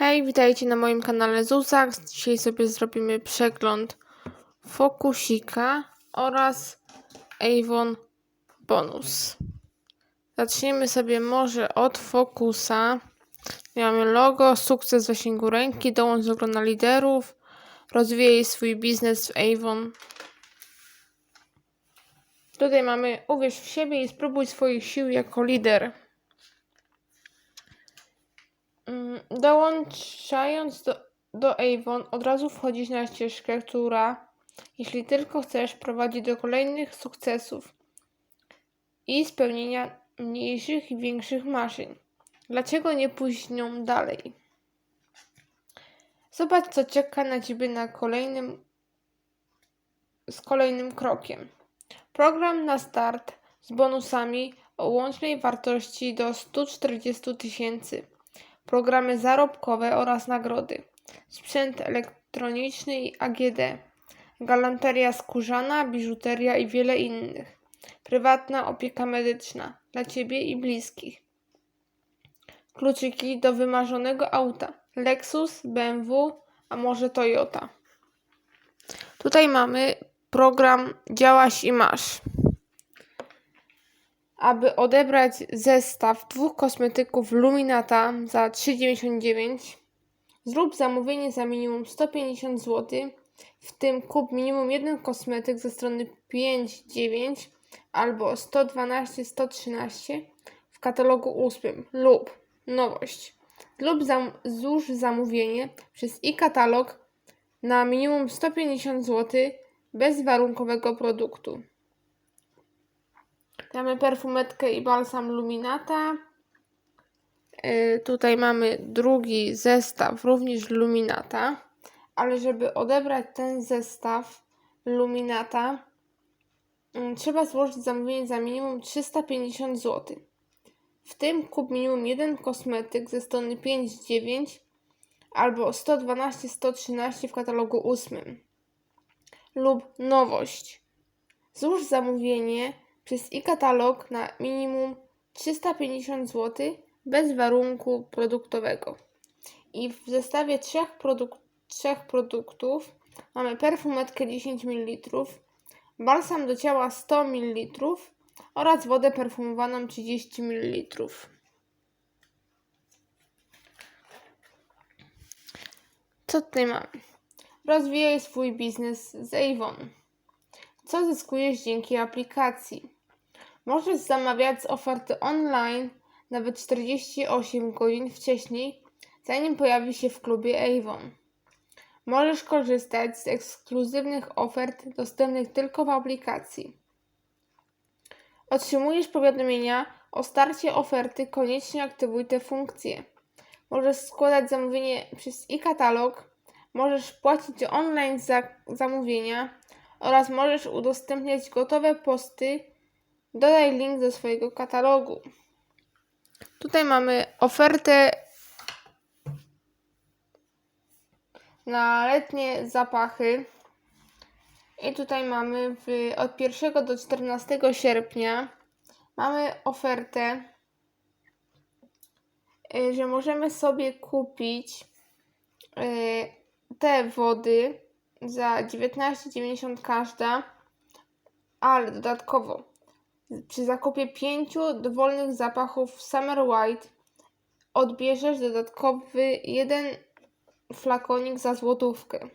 Hej, witajcie na moim kanale Zuzak. Dzisiaj sobie zrobimy przegląd Fokusika oraz Avon Bonus. Zaczniemy sobie może od Fokusa. Mamy logo, sukces w zasięgu ręki, dołącz do grona liderów, rozwijaj swój biznes w Avon. Tutaj mamy uwierz w siebie i spróbuj swoich sił jako lider. Mm, Dołączając do, do Avon, od razu wchodzisz na ścieżkę, która, jeśli tylko chcesz, prowadzi do kolejnych sukcesów i spełnienia mniejszych i większych marzeń. Dlaczego nie pójść nią dalej? Zobacz, co czeka na ciebie na kolejnym z kolejnym krokiem. Program na start z bonusami o łącznej wartości do 140 tysięcy. Programy zarobkowe oraz nagrody. Sprzęt elektroniczny i AGD. Galanteria skórzana, biżuteria i wiele innych. Prywatna opieka medyczna dla Ciebie i bliskich. Kluczyki do wymarzonego auta. Lexus, BMW, a może Toyota. Tutaj mamy program Działaś i Masz. Aby odebrać zestaw dwóch kosmetyków Luminata za 3,99 zrób zamówienie za minimum 150 zł, w tym kup minimum jeden kosmetyk ze strony 5,9 albo 112-113 w katalogu 8 lub nowość lub zam złóż zamówienie przez e-katalog na minimum 150 zł bez warunkowego produktu. Mamy perfumetkę i balsam Luminata. Yy, tutaj mamy drugi zestaw, również Luminata. Ale żeby odebrać ten zestaw Luminata, yy, trzeba złożyć zamówienie za minimum 350 zł. W tym kup minimum jeden kosmetyk ze strony 5,9 albo 112-113 w katalogu 8 lub nowość. Złóż zamówienie przez e-katalog na minimum 350 zł bez warunku produktowego. I w zestawie trzech, produk trzech produktów mamy perfumetkę 10 ml, balsam do ciała 100 ml oraz wodę perfumowaną 30 ml. Co tutaj mamy? Rozwijaj swój biznes z Avon. Co zyskujesz dzięki aplikacji? Możesz zamawiać z oferty online nawet 48 godzin wcześniej, zanim pojawi się w klubie Avon. Możesz korzystać z ekskluzywnych ofert dostępnych tylko w aplikacji. Otrzymujesz powiadomienia o starcie oferty, koniecznie aktywuj tę funkcję. Możesz składać zamówienie przez e-katalog, możesz płacić online za zamówienia oraz możesz udostępniać gotowe posty Dodaj link do swojego katalogu. Tutaj mamy ofertę na letnie zapachy. I tutaj mamy w, od 1 do 14 sierpnia mamy ofertę, y, że możemy sobie kupić y, te wody za 19,90 każda, ale dodatkowo przy zakupie pięciu dowolnych zapachów Summer White odbierzesz dodatkowy jeden flakonik za złotówkę.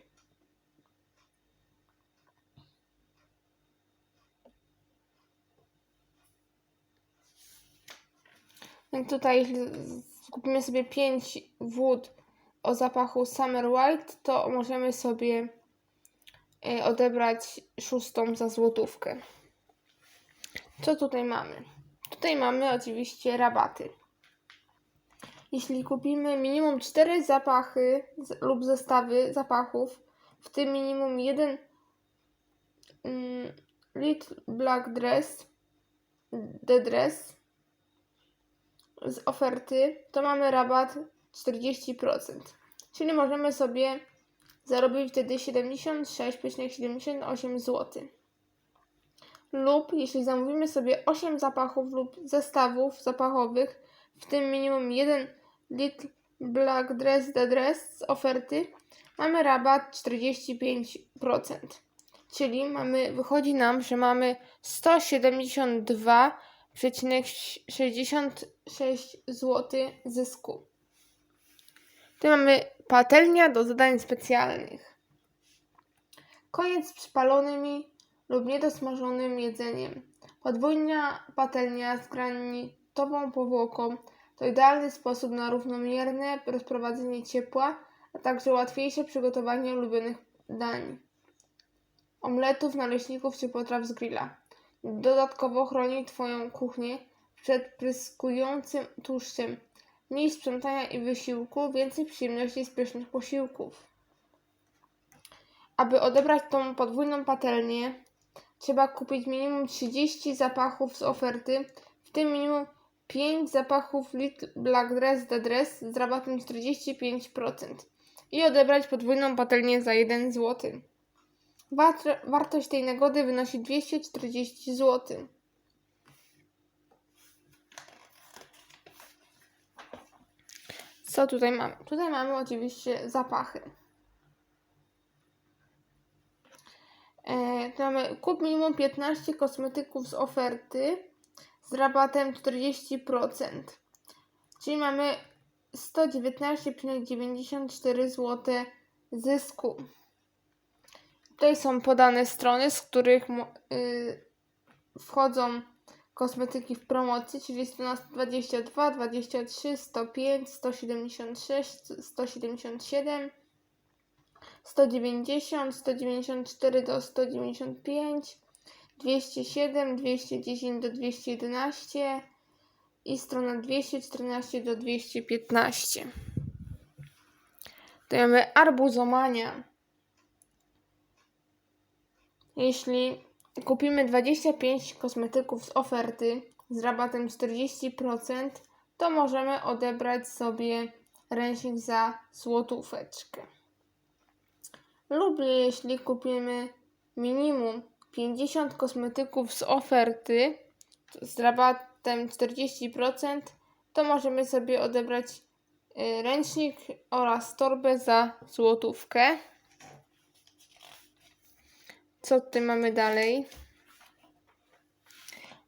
Więc tutaj, jeśli kupimy sobie 5 wód o zapachu Summer White, to możemy sobie e, odebrać szóstą za złotówkę. Co tutaj mamy? Tutaj mamy oczywiście rabaty. Jeśli kupimy minimum 4 zapachy lub zestawy zapachów, w tym minimum 1 mm, Little Black Dress, The Dress z oferty, to mamy rabat 40%. Czyli możemy sobie zarobić wtedy 76,78 zł lub jeśli zamówimy sobie 8 zapachów lub zestawów zapachowych, w tym minimum 1 Little Black Dress The Dress z oferty mamy rabat 45%. Czyli mamy, wychodzi nam, że mamy 172,66 zł zysku. Tu mamy patelnia do zadań specjalnych. Koniec z przypalonymi lub niedosmażonym jedzeniem. Podwójna patelnia z granitową powłoką to idealny sposób na równomierne rozprowadzenie ciepła, a także łatwiejsze przygotowanie ulubionych dań. Omletów, naleśników czy potraw z grilla. Dodatkowo chroni Twoją kuchnię przed pryskującym tłuszczem. Mniej sprzątania i wysiłku, więcej przyjemności z pysznych posiłków. Aby odebrać tą podwójną patelnię, trzeba kupić minimum 30 zapachów z oferty, w tym minimum 5 zapachów Little Black Dress The Dress z rabatem 45% i odebrać podwójną patelnię za 1 zł. Wartość tej nagody wynosi 240 zł. Co tutaj mamy? Tutaj mamy oczywiście zapachy. E, tu mamy kup minimum 15 kosmetyków z oferty z rabatem 40%. Czyli mamy 119,94 zł zysku. Tutaj są podane strony, z których y, wchodzą kosmetyki w promocji, czyli 122, 23, 105, 176, 177, 190, 194 do 195, 207, 210 do 211 i strona 214 do 215. To mamy arbuzomania. Jeśli kupimy 25 kosmetyków z oferty z rabatem 40%, to możemy odebrać sobie ręcznik za złotóweczkę. Lub jeśli kupimy minimum 50 kosmetyków z oferty z rabatem 40%, to możemy sobie odebrać y, ręcznik oraz torbę za złotówkę. Co tutaj mamy dalej?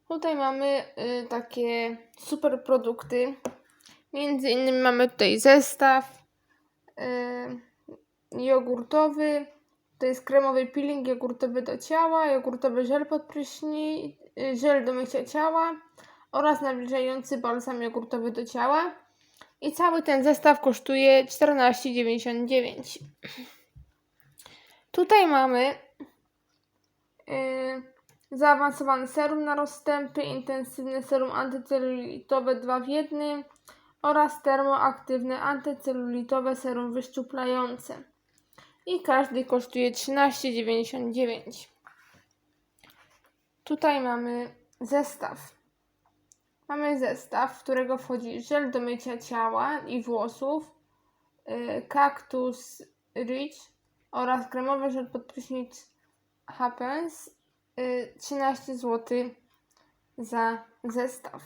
Tutaj mamy y, takie super produkty. Między innymi mamy tutaj zestaw y, jogurtowy. To jest kremowy peeling jogurtowy do ciała, jogurtowy żel pod prysznic, y, żel do mycia ciała oraz nawilżający balsam jogurtowy do ciała. I cały ten zestaw kosztuje 14,99. Tutaj mamy Yy, zaawansowany serum na rozstępy, intensywne serum antycelulitowe 2 w 1 oraz termoaktywne antycelulitowe serum wyszczuplające. I każdy kosztuje 13,99. Tutaj mamy zestaw. Mamy zestaw, w którego wchodzi żel do mycia ciała i włosów, yy, Cactus Rich oraz kremowy żel pod prysznic Happens y, 13 zł za zestaw.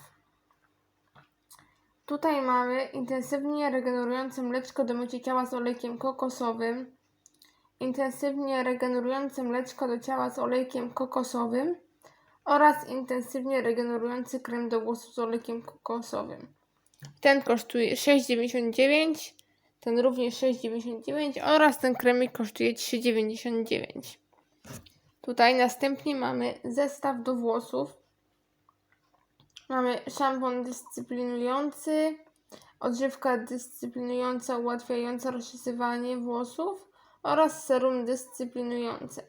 Tutaj mamy intensywnie regenerujące mleczko do mycia ciała z olejkiem kokosowym, intensywnie regenerujące mleczko do ciała z olejkiem kokosowym oraz intensywnie regenerujący krem do włosów z olejkiem kokosowym. Ten kosztuje 6,99, ten również 6,99 oraz ten kremik kosztuje 3,99. Tutaj następnie mamy zestaw do włosów. Mamy szampon dyscyplinujący, odżywka dyscyplinująca ułatwiająca rozczesywanie włosów oraz serum dyscyplinujące.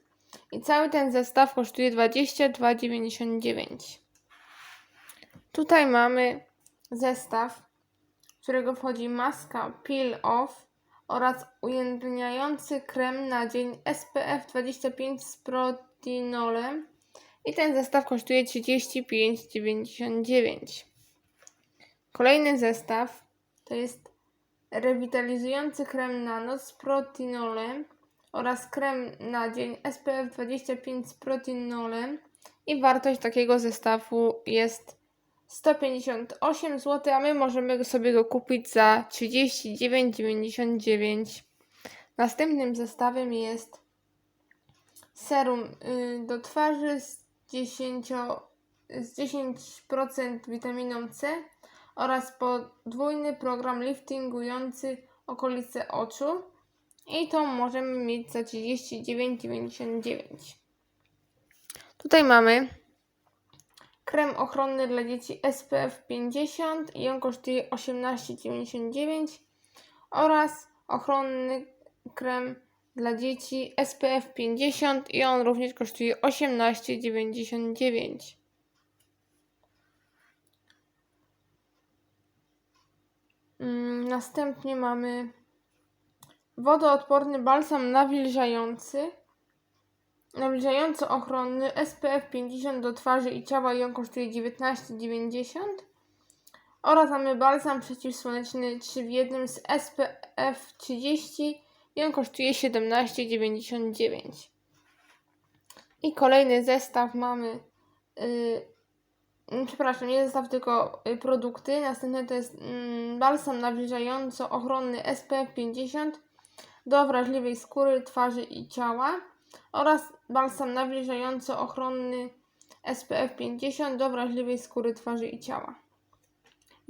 I cały ten zestaw kosztuje 22,99. Tutaj mamy zestaw, w którego wchodzi maska Peel Off oraz ujędrniający krem na dzień SPF 25 z protinolem i ten zestaw kosztuje 35,99. Kolejny zestaw to jest rewitalizujący krem na noc z protinolem oraz krem na dzień SPF 25 z protinolem i wartość takiego zestawu jest 158 zł, a my możemy sobie go kupić za 39,99. Następnym zestawem jest serum y, do twarzy z 10, z 10% witaminą C oraz podwójny program liftingujący okolice oczu. I to możemy mieć za 39,99. Tutaj mamy krem ochronny dla dzieci SPF 50 i on kosztuje 18,99 oraz ochronny krem dla dzieci SPF 50 i on również kosztuje 18,99. Następnie mamy wodoodporny balsam nawilżający. Nawilżająco ochronny SPF 50 do twarzy i ciała i on kosztuje 19,90. Oraz mamy balsam przeciwsłoneczny 3 w 1 z SPF 30 i on kosztuje 17,99. I kolejny zestaw mamy. Yy, przepraszam, nie zestaw, tylko y, produkty. Następny to jest mm, balsam nawilżająco ochronny SPF 50 do wrażliwej skóry, twarzy i ciała oraz balsam nawilżająco ochronny SPF 50 do wrażliwej skóry, twarzy i ciała.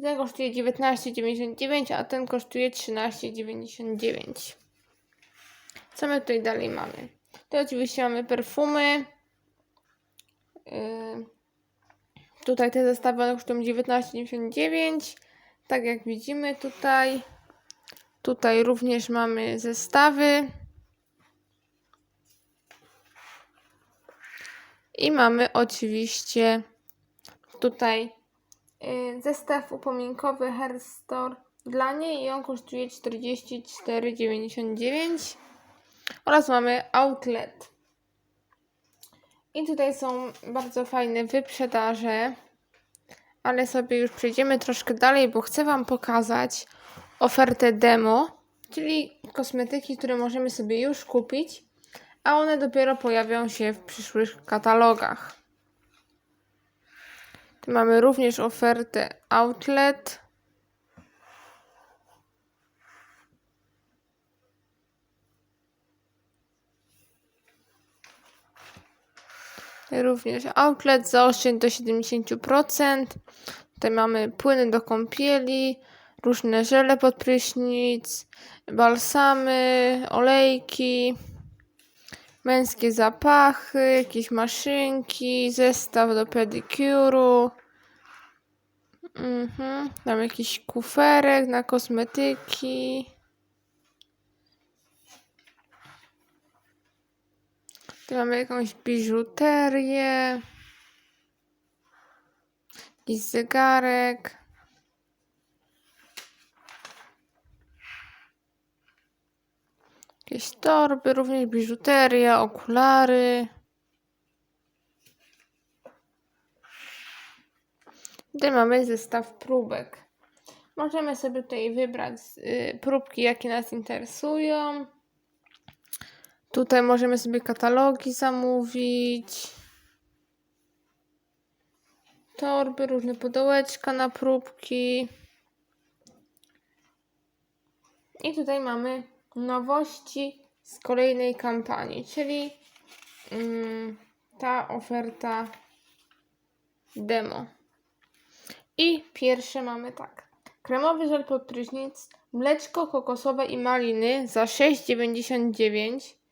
Ten kosztuje 19,99, a ten kosztuje 13,99. Co my tutaj dalej mamy? Tutaj oczywiście mamy perfumy. Yy, tutaj te zestawy one kosztują 19,99. Tak jak widzimy tutaj. Tutaj również mamy zestawy. I mamy oczywiście tutaj y, zestaw upominkowy Hair Store dla niej i on kosztuje 44,99 oraz mamy outlet. I tutaj są bardzo fajne wyprzedaże, ale sobie już przejdziemy troszkę dalej, bo chcę Wam pokazać ofertę demo, czyli kosmetyki, które możemy sobie już kupić, a one dopiero pojawią się w przyszłych katalogach. Tu mamy również ofertę outlet. Również outlet zaoszczędź do 70%. Tutaj mamy płyny do kąpieli, różne żele pod prysznic, balsamy, olejki, męskie zapachy, jakieś maszynki, zestaw do pedikuru. Mhm. Tam jakiś kuferek na kosmetyki. Mamy jakąś biżuterię. Jakiś zegarek. Jakieś torby, również biżuteria, okulary. Tutaj mamy zestaw próbek. Możemy sobie tutaj wybrać y, próbki, jakie nas interesują. Tutaj możemy sobie katalogi zamówić. Torby, różne pudełeczka na próbki. I tutaj mamy nowości z kolejnej kampanii, czyli mm, ta oferta demo. I pierwsze mamy tak. Kremowy żel pod prysznic, mleczko kokosowe i maliny za 6,99.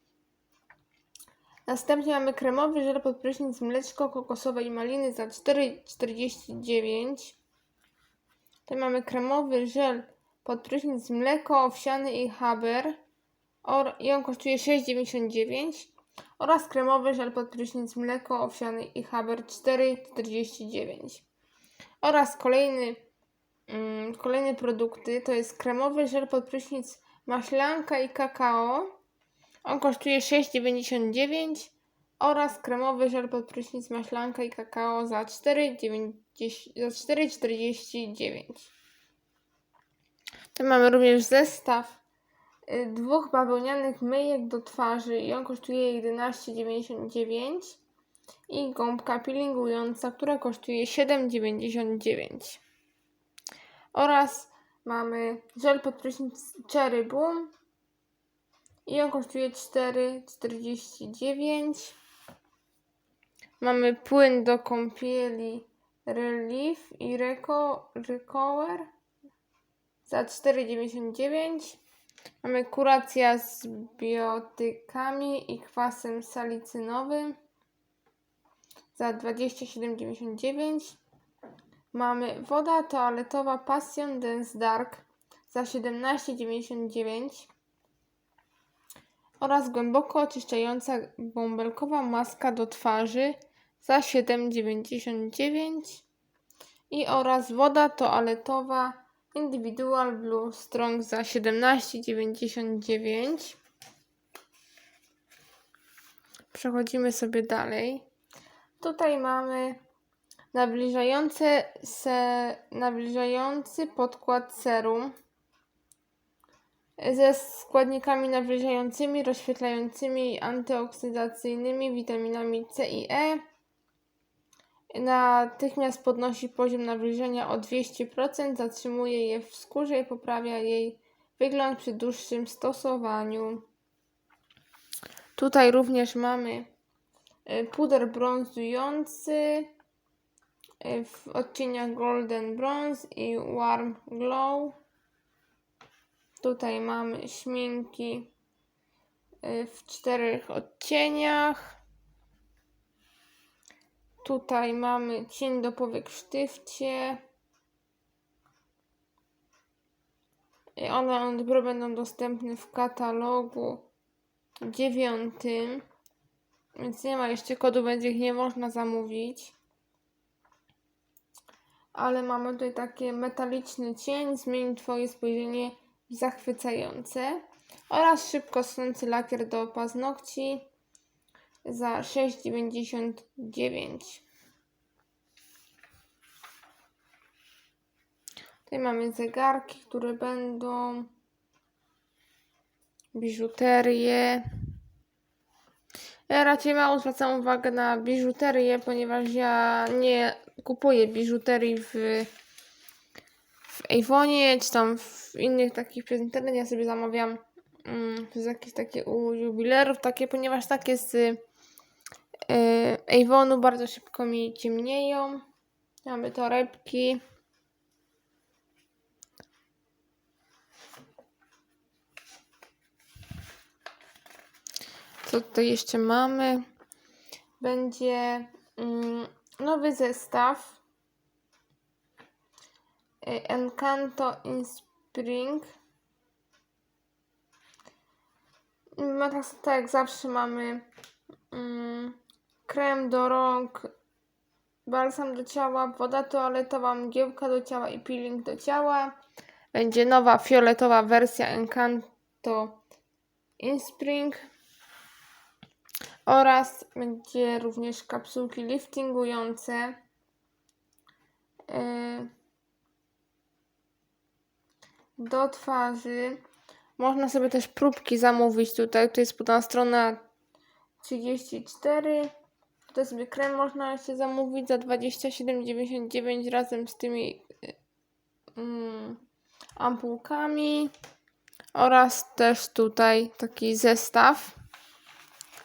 Następnie mamy kremowy żel pod prysznic, mleczko kokosowe i maliny za 4,49. Tutaj mamy kremowy żel pod prysznic, mleko owsiany i haber. Or, i on kosztuje 6,99 oraz kremowy żel pod prysznic, mleko owsiany i haber 4,49 oraz kolejny mm, kolejne produkty to jest kremowy żel pod prysznic, maślanka i kakao on kosztuje 6,99 oraz kremowy żel pod prysznic, maślanka i kakao za 4,49 za 4,49 tu mamy również zestaw y, dwóch bawełnianych myjek do twarzy i on kosztuje 11,99. i gąbka peelingująca, która kosztuje 7,99. Oraz mamy żel pod prysznic Cherry Boom i on kosztuje 4,49. Mamy płyn do kąpieli Relief i Reco, Recover za 4,99. Mamy kuracja z biotykami i kwasem salicynowym za 27,99. Mamy woda toaletowa Passion Dance Dark za 17,99 oraz głęboko oczyszczająca bąbelkowa maska do twarzy za 7,99 i oraz woda toaletowa Individual Blue Strong za 17,99. Przechodzimy sobie dalej. Tutaj mamy nabliżające se, nabliżający podkład serum ze składnikami nawilżającymi, rozświetlającymi i antyoksydacyjnymi witaminami C i E. Natychmiast podnosi poziom nawilżenia o 200%, zatrzymuje je w skórze i poprawia jej wygląd przy dłuższym stosowaniu. Tutaj również mamy y, puder brązujący y, w odcieniach Golden Bronze i Warm Glow. Tutaj mamy śminki y, w czterech odcieniach. Tutaj mamy cień do powiek w. I one dopiero będą dostępne w katalogu dziewiątym. Więc nie ma jeszcze kodu, będzie ich nie można zamówić. Ale mamy tutaj taki metaliczny cień, zmieni Twoje spojrzenie w zachwycające. Oraz szybko sący lakier do paznokci za 6,99. Tutaj mamy zegarki, które będą biżuterię. Ja raczej mało zwracam uwagę na biżuterię, ponieważ ja nie kupuję biżuterii w, w Avonie, czy tam w innych takich przez internet. Ja sobie zamawiam mm, jakieś takie u jubilerów, takie, ponieważ takie z y, bardzo szybko mi ciemnieją. Mamy torebki. Co tutaj jeszcze mamy? Będzie mm, nowy zestaw Encanto in Spring. Ma tak, tak jak zawsze mamy mm, krem do rąk, balsam do ciała, woda toaletowa, mgiełka do ciała i peeling do ciała. Będzie nowa fioletowa wersja Encanto in Spring. Oraz będzie również kapsułki liftingujące. Yy, do twarzy. Można sobie też próbki zamówić tutaj. To jest podana strona 34. Tutaj sobie krem można jeszcze zamówić za 27,99 razem z tymi mm, ampułkami. Oraz też tutaj taki zestaw.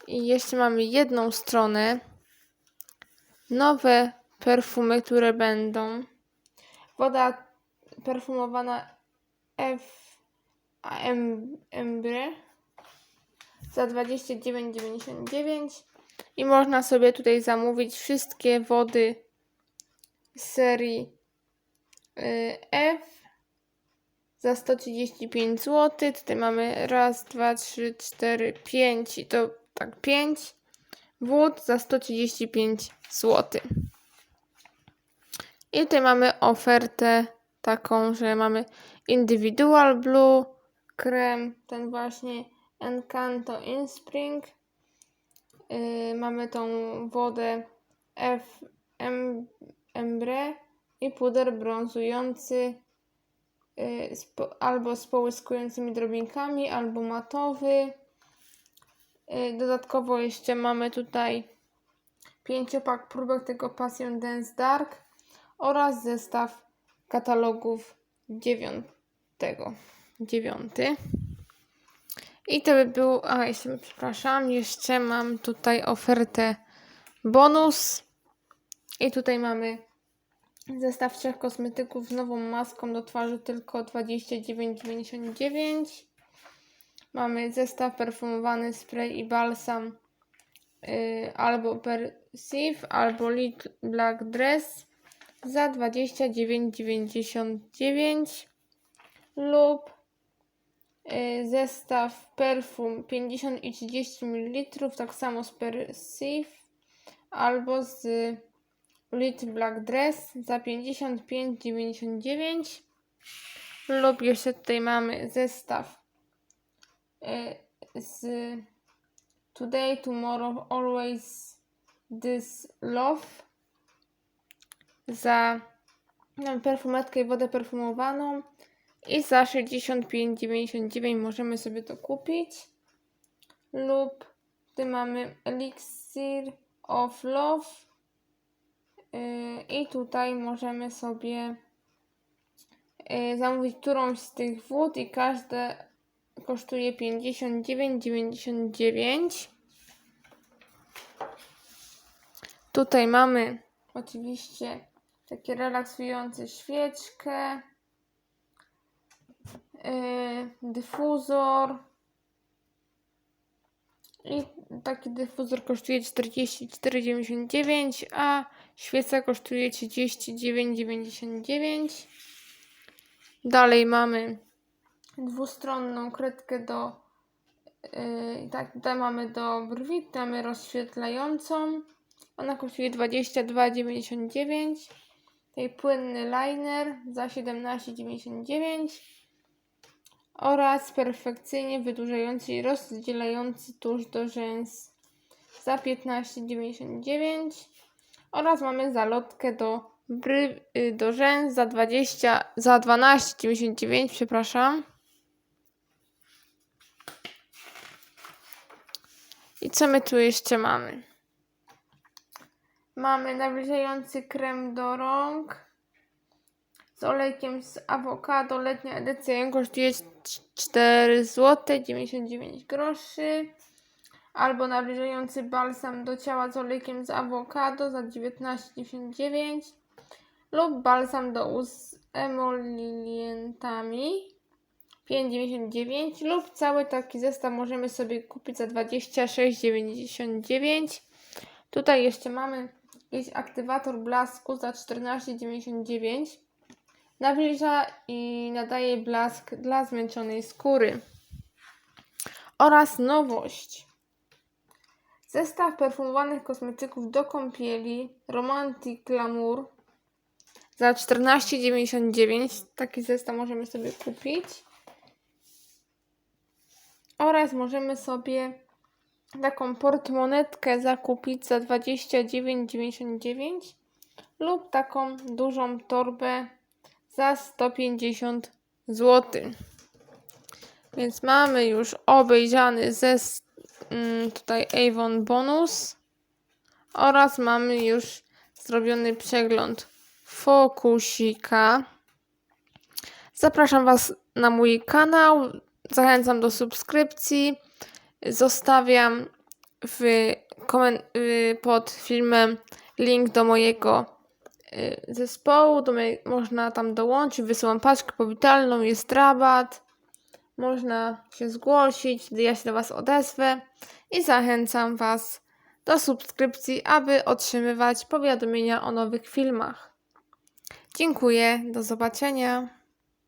I jeszcze mamy jedną stronę. Nowe perfumy, które będą. Woda perfumowana F Embre za 29,99 i można sobie tutaj zamówić wszystkie wody serii y, F za 135 zł. Tutaj mamy raz, dwa, trzy, cztery, pięć i to tak 5 wód za 135 zł. I tutaj mamy ofertę taką, że mamy Individual Blue krem, ten właśnie Encanto in Spring. Yy, mamy tą wodę F M Embre i puder brązujący yy, spo, albo z połyskującymi drobinkami, albo matowy. Yy, dodatkowo jeszcze mamy tutaj pięciopak próbek tego Passion Dance Dark oraz zestaw katalogów dziewiątego. Dziewiąty. I to by był, a jeszcze, przepraszam, jeszcze mam tutaj ofertę bonus. I tutaj mamy zestaw trzech kosmetyków z nową maską do twarzy tylko 29,99. Mamy zestaw perfumowany spray i balsam yy, albo Perceive, albo Little Black Dress za 29,99 lub yy, zestaw perfum 50 i 30 ml, tak samo z Perceive albo z Little Black Dress za 55,99 lub jeszcze tutaj mamy zestaw y, z Today, Tomorrow, Always This Love za no, perfumetkę i wodę perfumowaną i za 65,99 możemy sobie to kupić lub tu mamy Elixir of Love Yy, I tutaj możemy sobie yy, zamówić którąś z tych wód i każde kosztuje 59,99. Tutaj mamy oczywiście takie relaksujące świeczkę, yy, dyfuzor i taki dyfuzor kosztuje 44,99, a świeca kosztuje 39,99. Dalej mamy dwustronną kredkę do yy, tak, tutaj mamy do brwi, tutaj mamy rozświetlającą. Ona kosztuje 22,99. Tutaj płynny liner za 17,99 oraz perfekcyjnie wydłużający i rozdzielający tusz do rzęs za 15,99 oraz mamy zalotkę do, bry, y, do rzęs za 20 za 12,99 przepraszam. I co my tu jeszcze mamy? Mamy nawilżający krem do rąk z olejkiem z awokado. Letnia edycja kosztuje 4 zł 99 groszy. Albo nawilżający balsam do ciała z olejkiem z awokado za 19,99 lub balsam do ust z emolientami 5,99 lub cały taki zestaw możemy sobie kupić za 26,99 Tutaj jeszcze mamy jakiś aktywator blasku za 14,99 nawilża i nadaje blask dla zmęczonej skóry. Oraz nowość. Zestaw perfumowanych kosmetyków do kąpieli Romantic Glamour za 14,99. Taki zestaw możemy sobie kupić. Oraz możemy sobie taką portmonetkę zakupić za 29,99 lub taką dużą torbę za 150 zł. Więc mamy już obejrzany ze mm, tutaj Avon Bonus oraz mamy już zrobiony przegląd Fokusika. Zapraszam Was na mój kanał. Zachęcam do subskrypcji. Zostawiam w pod filmem link do mojego zespołu, do mnie można tam dołączyć, wysyłam paczkę powitalną, jest rabat, można się zgłosić, ja się do Was odezwę i zachęcam Was do subskrypcji, aby otrzymywać powiadomienia o nowych filmach. Dziękuję, do zobaczenia.